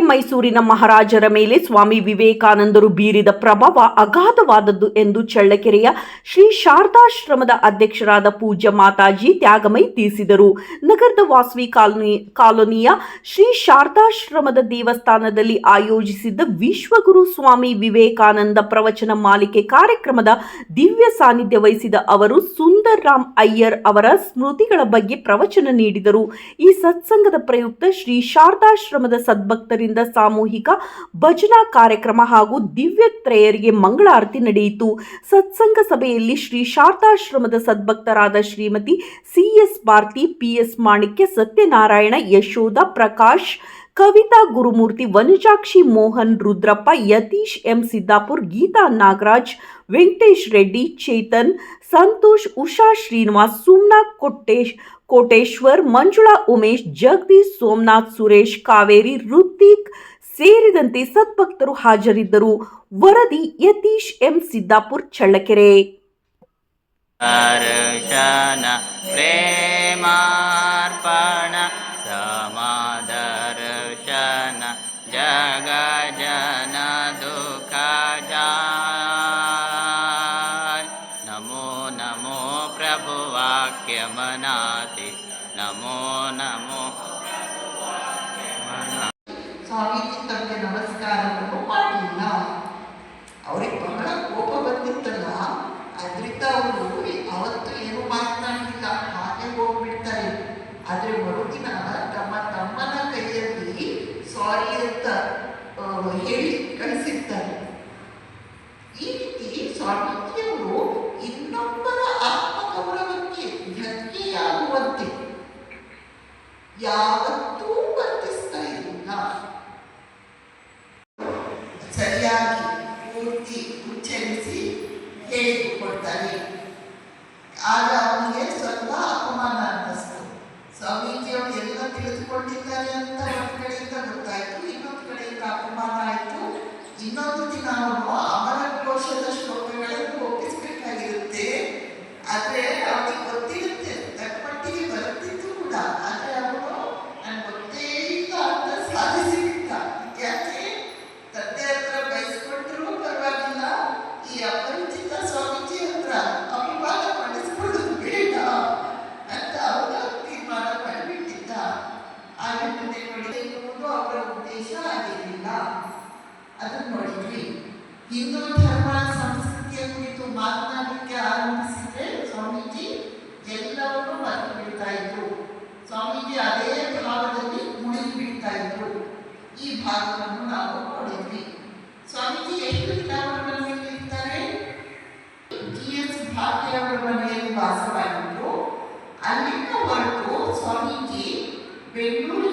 ಮೈಸೂರಿನ ಮಹಾರಾಜರ ಮೇಲೆ ಸ್ವಾಮಿ ವಿವೇಕಾನಂದರು ಬೀರಿದ ಪ್ರಭಾವ ಅಗಾಧವಾದದ್ದು ಎಂದು ಚಳ್ಳಕೆರೆಯ ಶ್ರೀ ಶಾರದಾಶ್ರಮದ ಅಧ್ಯಕ್ಷರಾದ ಪೂಜ್ಯ ಮಾತಾಜಿ ತ್ಯಾಗಮೈ ತಿಳಿಸಿದರು. ನಗರದ ವಾಸವಿ ಕಾಲೋನಿ, ಕಾಲೋನಿಯ ಶ್ರೀ ಶಾರದಾಶ್ರಮದ ದೇವಸ್ಥಾನದಲ್ಲಿ ಆಯೋಜಿಸಿದ್ದ ವಿಶ್ವಗುರು ಸ್ವಾಮಿ ವಿವೇಕಾನಂದ ಪ್ರವಚನ ಮಾಲಿಕೆ ಕಾರ್ಯಕ್ರಮದ ದಿವ್ಯ ಸಾನ್ನಿಧ್ಯ ವಹಿಸಿದ ಅವರು ಸುಂದರ್ ರಾಮ್ ಅಯ್ಯರ್ ಅವರ ಸ್ಮೃತಿಗಳ ಬಗ್ಗೆ ಪ್ರವಚನ ನೀಡಿದರು. ಈ ಸತ್ಸಂಗದ ಪ್ರಯುಕ್ತ ಶ್ರೀ ಶಾರದಾಶ್ರಮದ ಸದ್ಭಕ್ತರಿಂದ ಸಾಮೂಹಿಕ ಭಜನಾ ಕಾರ್ಯಕ್ರಮ ಹಾಗೂ ದಿವ್ಯ ತ್ರೇಯರಿಗೆ ಮಂಗಳಾರತಿ ನಡೆಯಿತು. ಸತ್ಸಂಗ ಸಭೆಯಲ್ಲಿ ಶ್ರೀ ಶಾರದಾಶ್ರಮದ ಸದ್ಭಕ್ತರಾದ Shrimati C S Bharathi P S Manikya, Satyanarayana, Yashodha Prakash, Kavitha Gurumurthy, Vanajakshi Mohan, Rudrappa, Yathish M Siddapur, Geetha Nagaraj, Venkatesh Reddy, Chethan, Santosh, Usha Srinivas, Sumna Kottesh Koteshwar, Manjula, Umesh, Jagadish, Somanath, Suresh, Kaveri Hrithik ಸೇರಿದಂತೆ ಸದ್ಭಕ್ತರು ಹಾಜರಿದ್ದರು. ವರದಿ Yathish M. Siddapur, Challakere. ಪ್ರೇಮಾರ್ಪಣ, ಸಮಾದರ್ಶನ, ಜಗ ಸ್ವಾಮೀಜಿಯವರು ಎಲ್ಲ ತಿಳಿದುಕೊಂಡಿದ್ದಾರೆ ಅಂತ ಒಂದು ಕಡೆಯಿಂದ ಗೊತ್ತಾಯ್ತು, ಇನ್ನೊಂದು ಕಡೆಯಿಂದ ಅಪಮಾನ ಆಯಿತು. ಇನ್ನೊಂದು ದಿನ ಅವನು ಅಮರ ಕೋಶದ ಶ್ಲೋಕಗಳನ್ನು ಒಪ್ಪಿಸಬೇಕಾಗಿರುತ್ತೆ. ಆದರೆ ಅವನಿಗೆ ಗೊತ್ತಿರುತ್ತೆ ತಕ್ಕಮಟ್ಟಿಗೆ ಬರುತ್ತಿತ್ತು ಕೂಡ. ಸ್ವಾಮೀಜಿ ಅದೇ ಭಾವದಲ್ಲಿ ಮುಳುಗಿ ಬಿಡ್ತಾ ಇದ್ರು ಈ ಭಾಗವನ್ನು ನಾವು ನೋಡಿದ್ವಿ ಸ್ವಾಮೀಜಿ ಎಷ್ಟು ದಿನ ಅವರ ಮನೆಯಲ್ಲಿ ಇರ್ತಾರೆ ಜಿ ಎಸ್ ಭಾಗ್ಯ ಅವರ ಮನೆಯಲ್ಲಿ ವಾಸವಾಗಿದ್ರು ಅಲ್ಲಿಂದ ಹೊರಟು ಸ್ವಾಮೀಜಿ ಬೆಂಗಳೂರಿಗೆ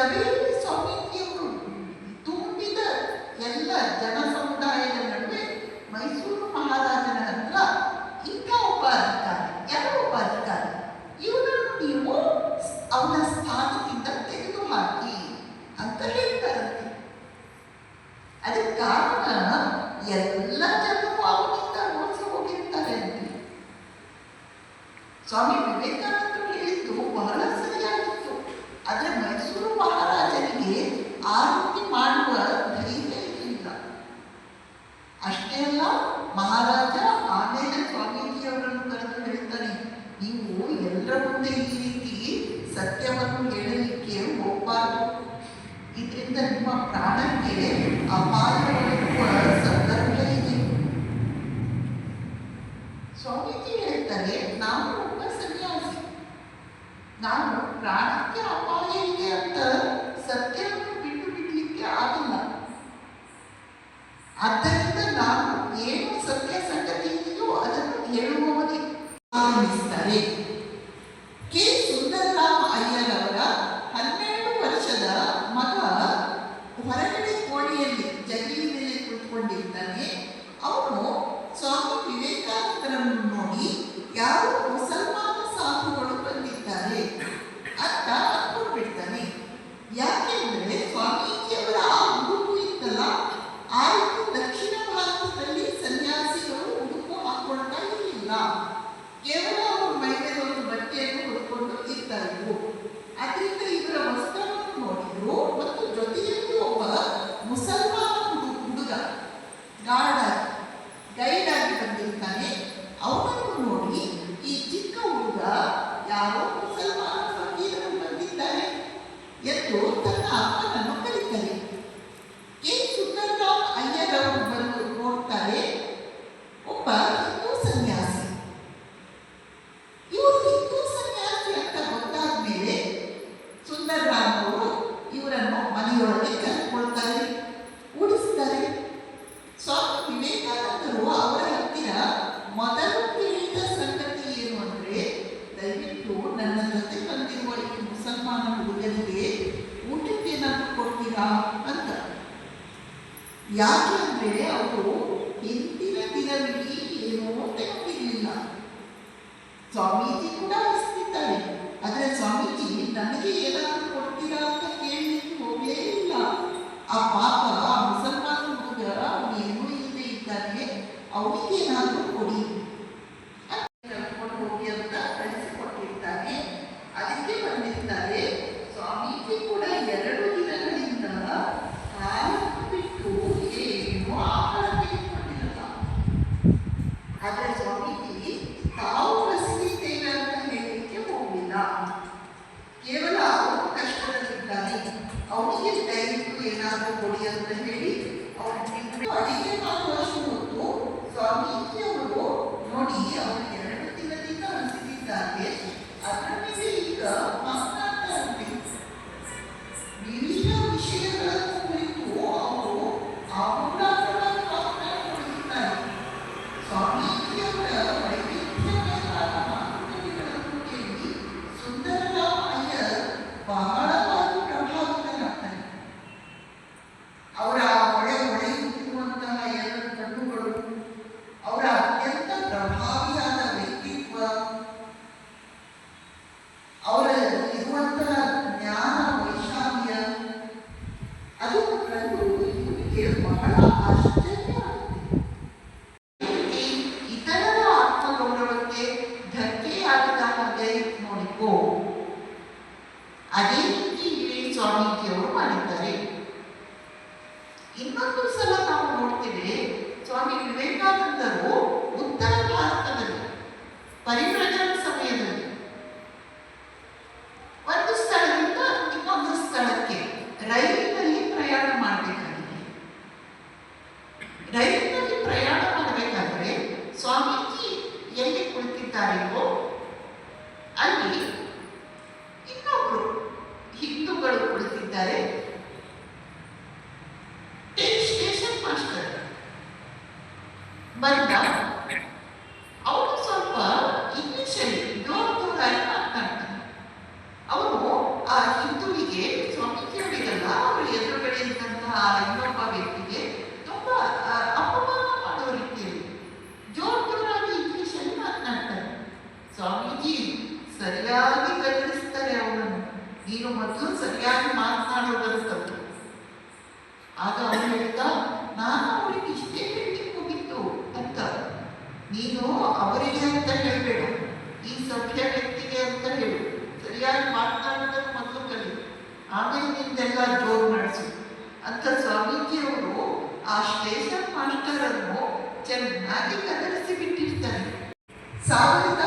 ಸ್ವಾಮಿ ಸ್ವಾಮೀಜಿಯವರು ತುಂಬಿದ ಎಲ್ಲ ಜನ ಸಮುದಾಯದ ನಡುವೆ ಮೈಸೂರು ಮಹಾರಾಜನ ಹತ್ರ ಇಂಥ ಒಬ್ಬ ಅಧಿಕಾರಿ ಎರಡು ಒಬ್ಬ ಅಧಿಕಾರಿ ನೀವು ಅವನ ಸ್ಥಾನದಿಂದ ತೆಗೆದು ಹಾಕಿ ಅಂತ ಹೇಳ್ತಾರಂತೆ ಅದಕ್ಕೆ ಕಾರಣ ಎಲ್ಲ ಜನರು ಅವನಿಂದ ಓಡಿಸಿ ಹೋಗಿರ್ತಾರೆ ಅಂತ. ಸ್ವಾಮಿ ಎಲ್ಲರ ಮುಂದೆ ಈ ರೀತಿ ಸತ್ಯವನ್ನು ಹೇಳಲಿಕ್ಕೆ ಹೋಗಬಾರ್ದು. ಇದರಿಂದ ನಿಮ್ಮ ಪ್ರಾಣಕ್ಕೆ ಅಪಾಯವನ್ನು Legal? ಬಹಳವಾಗಿ ಪ್ರಭಾವಿತನಾಗ್ತಾನೆ ಆಗ್ತಾನೆ ಅವರ ಒಳ ಒಳಗೆ ಇರುವಂತಹ ಎರಡು ಕಣ್ಣುಗಳು ಅವರ ಅತ್ಯಂತ ಪ್ರಭಾವಿಯಾದ ವ್ಯಕ್ತಿತ್ವ ಅವರ ಇರುವಂತಹ ಜ್ಞಾನ ವೈಶಾಲ್ಯ ಅದು ಕಂಡು ಬಹಳ ಆಶ್ಚರ್ಯ ಬರ್ದ ಅವನು ಸ್ವಲ್ಪ ಇಂಗ್ಲಿಷಲ್ಲಿ ದೂರದೂರಾಗಿ ಮಾತನಾಡ್ತಾನೆ ಅವನು ಆ ಹಿಂದುವಿಗೆ, ಸ್ವಾಮಿ ಕೇಳಿದಲ್ಲ, ಅವರು ಎದುರುಗಡೆ ಇದ್ದಂತಹ ಇನ್ನೊಬ್ಬ ವ್ಯಕ್ತಿಗೆ ತುಂಬ ಅಪಮಾನ ಮಾಡೋ ರೀತಿಯಲ್ಲಿ ಜೋರ್ ಜೋರಾಗಿ ಇಂಗ್ಲಿಷಲ್ಲಿ ಮಾತನಾಡ್ತಾನೆ. ಸ್ವಾಮೀಜಿ, ಸರಿಯಾಗಿ ಗಮನಿಸ್ತಾರೆ ಅವರನ್ನು ನೀನು ಮೊದಲು ಸರಿಯಾಗಿ ಅಂತ ಹೇಳಬೇಡ ಈ ಸಭ್ಯ ವ್ಯಕ್ತಿಗೆ ಅಂತ ಹೇಳು. ಸರಿಯಾಗಿ ಮಾತನಾಡೋದನ್ನು ಮೊದಲು ಕಲಿ. ಆಮೇಲೆ ನಿಂದೆಲ್ಲ ಜೋರು ಮಾಡಿಸಿ. ಅಂತ ಸ್ವಾಮೀಜಿಯವರು ಆ ಸ್ಟೇಷನ್ ಮಾಸ್ಟರ್ ಅನ್ನು ಚೆನ್ನಾಗಿ ಕದರಿಸಿ ಬಿಟ್ಟಿರ್ತಾರೆ. ಸಾವಿರದ